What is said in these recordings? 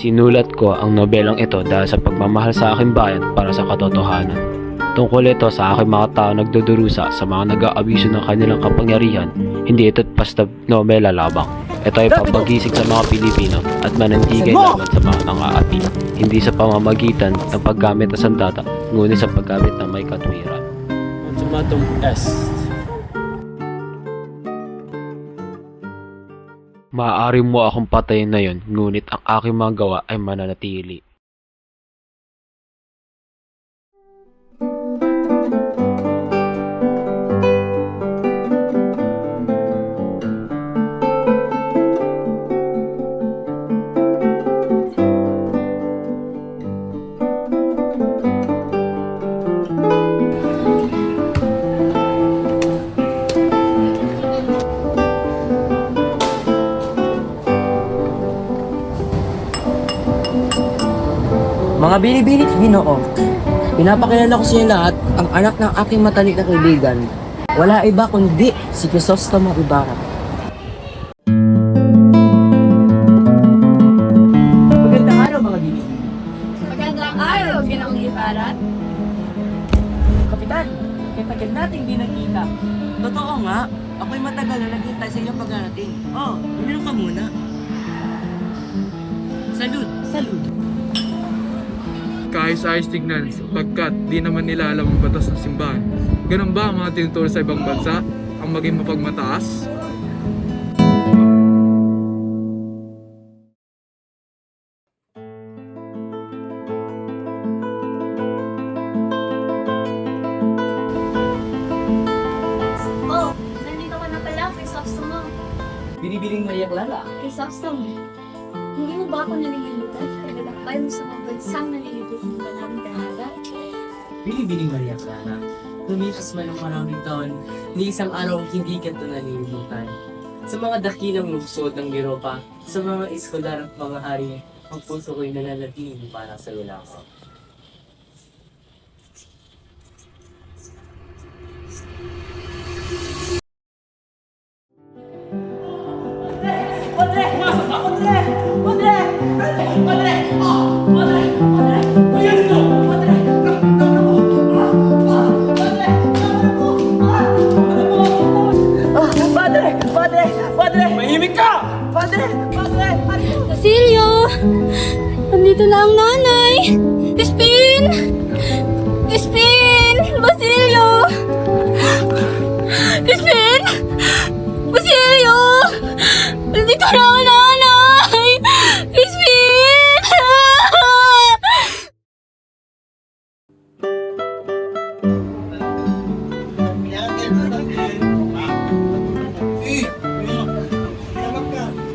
Sinulat ko ang nobelang ito dahil sa pagmamahal sa aking bayan para sa katotohanan. Tungkol ito sa aking mga tao nagdudurusa sa mga nag-aabiso ng kanilang kapangyarihan, hindi ito't basta nobela labang. Ito ay papagising sa mga Pilipino at manantigay laban sa mga nangaapi, hindi sa pamamagitan ng paggamit ng sandata, ngunit sa paggamit ng may katwiran. Ultimatum est. Maaari mo akong patayin na yon, ngunit ang aking mga gawa ay mananatili. Mga binibilit ginoo, pinapakilala ko sa inyo lahat ang anak ng aking matalik na kaibigan. Wala iba kundi si Crisostomo Ibarra. Magandang araw mga binibilit. Magandang araw, Ginang Ibarat. Kapitan, kay tagal nating di nagkita. Totoo nga, ako'y matagal na naghintay sa iyong pagdarating. Oh, uminom ka muna. Salud, salud. Kaayos-ayos tignan pagkat di naman nila alam ang batas ng simbahan. Ganun ba ang mga tinuturo sa ibang bansa? Ang maging mapagmataas? Oh, nandito ka na pala, Chrysostom. Binibiling Maria Clara. Chrysostom, hindi mo ba ako nalilimutan mo sa mga bansang nalilibutan ka namin kanada? Binibining Maria Clara. Lumipas man ang maraming taon, ni isang araw hindi ka ito nalilimutan. Sa mga dakilang lungsod ng Europa, sa mga eskolar at mga hari, ang puso ko'y nananatili para sa lalaki. Basilio! Nandito na ang nanay!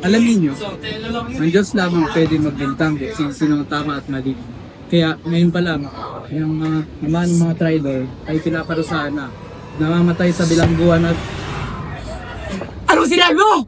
Alam niyo, ang Diyos lamang pwede magbintang kung sino tama at mali. Kaya ngayon pa lang, yung mga ama ng mga trader ay pinaparusahan na. Namamatay sa bilangguan at Anong sinabi mo?